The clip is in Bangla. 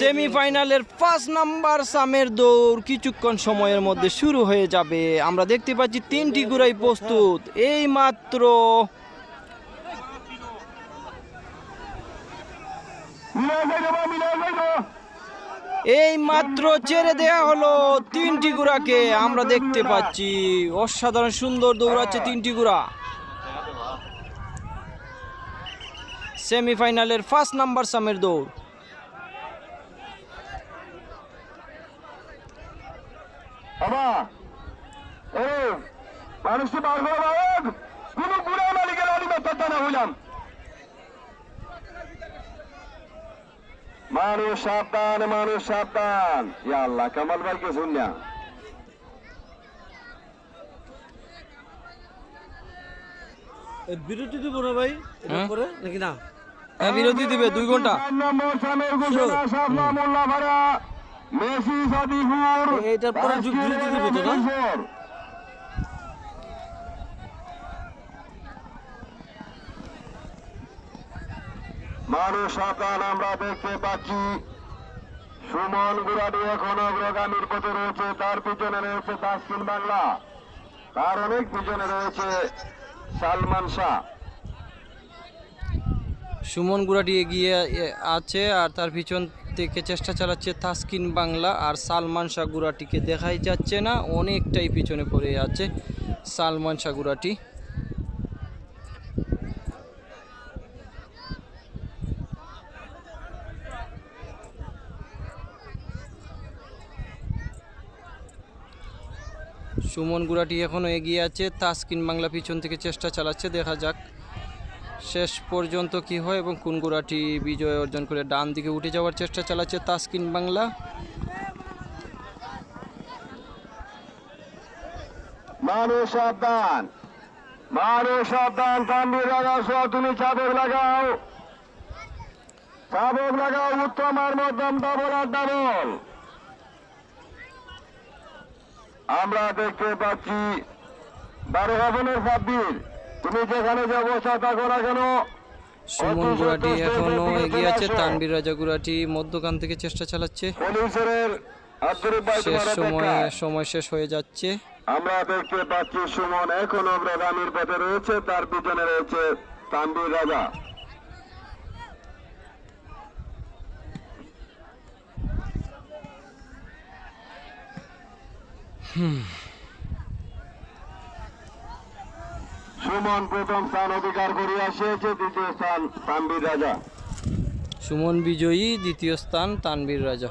সেমিফাইনালের পাঁচ নাম্বার সামের দৌড় কিছুক্ষণ সময়ের মধ্যে শুরু হয়ে যাবে। আমরা দেখতে পাচ্ছি তিনটি গুড়াই প্রস্তুত। এই মাত্র এই মাত্র ছেড়ে দেয়া হলো তিনটি গুড়াকে আমরা দেখতে পাচ্ছি অসাধারণ সুন্দর দৌড়াচ্ছে তিনটি গুড়া সেমিফাইনালের ফার্স্ট নাম্বার সামের দৌড়। বাবা। মানুষটি বার করে বাবদ কোন বুড়া মালিকের আলিমা না হইলাম মানুষ সাবধান মানুষ সাবধান। ইয়া আল্লাহ কামাল ভাইকে শুনলাম বিরতি দিব না ভাই? হ্যাঁ? করে নাকি না? হ্যাঁ বিরতি দিবে দুই ঘণ্টা। নম্বর সামের ঘোষণা শাসনা মোল্লা ভাড়া মেসি সাদিপুর এইটার পরে যুগ দিবে তো? না? মানুষ আমরা দেখতে পাচ্ছি। সুমন গুরাডি এখন অগ্রগামীর পথে রয়েছে তার পিছনে রয়েছে তাসকিন বাংলা। তার অনেক পিছনে রয়েছে সালমান শাহ। সুমন গুড়াটি এগিয়ে আছে আর তার পিছন থেকে চেষ্টা চালাচ্ছে তাসকিন বাংলা আর সালমান সাগুরাটিকে দেখাই যাচ্ছে না, অনেকটাই পিছনে পড়ে আছে সালমান সাগুরাটি। সুমন গুড়াটি এখনও এগিয়ে আছে, তাসকিন বাংলা পিছন থেকে চেষ্টা চালাচ্ছে, দেখা যাক। শেষ পর্যন্ত কি হয় এবং কোন গুড়াটি বিজয় অর্জন করে ডান দিকে উঠে যাওয়ার চেষ্টা চালাচ্ছে তাসকিন বাংলা? সাবধান। সাবধান লাগাও। লাগাও আর আমরা দেখতে পাচ্ছি বারো ভবনের ছাব্বিশ। তুমি যেখানে যে অবস্থা থাকো না কেন? সুমন গুড়াটি এখনও এগিয়ে আছে তানবীর রাজা গুড়াটি মধ্যখান থেকে চেষ্টা চালাচ্ছে। শেষ সময় সময় শেষ হয়ে যাচ্ছে। আমরা দেখতে পাচ্ছি সুমন এখন অগ্রগামীর পথে রয়েছে তার পিছনে রয়েছে তাম্বির রাজা। সুমন প্রথম স্থান অধিকার করিয়া আসিয়াছে দ্বিতীয় স্থান তানবীর রাজা। সুমন বিজয়ী, দ্বিতীয় স্থান তানবীর রাজা।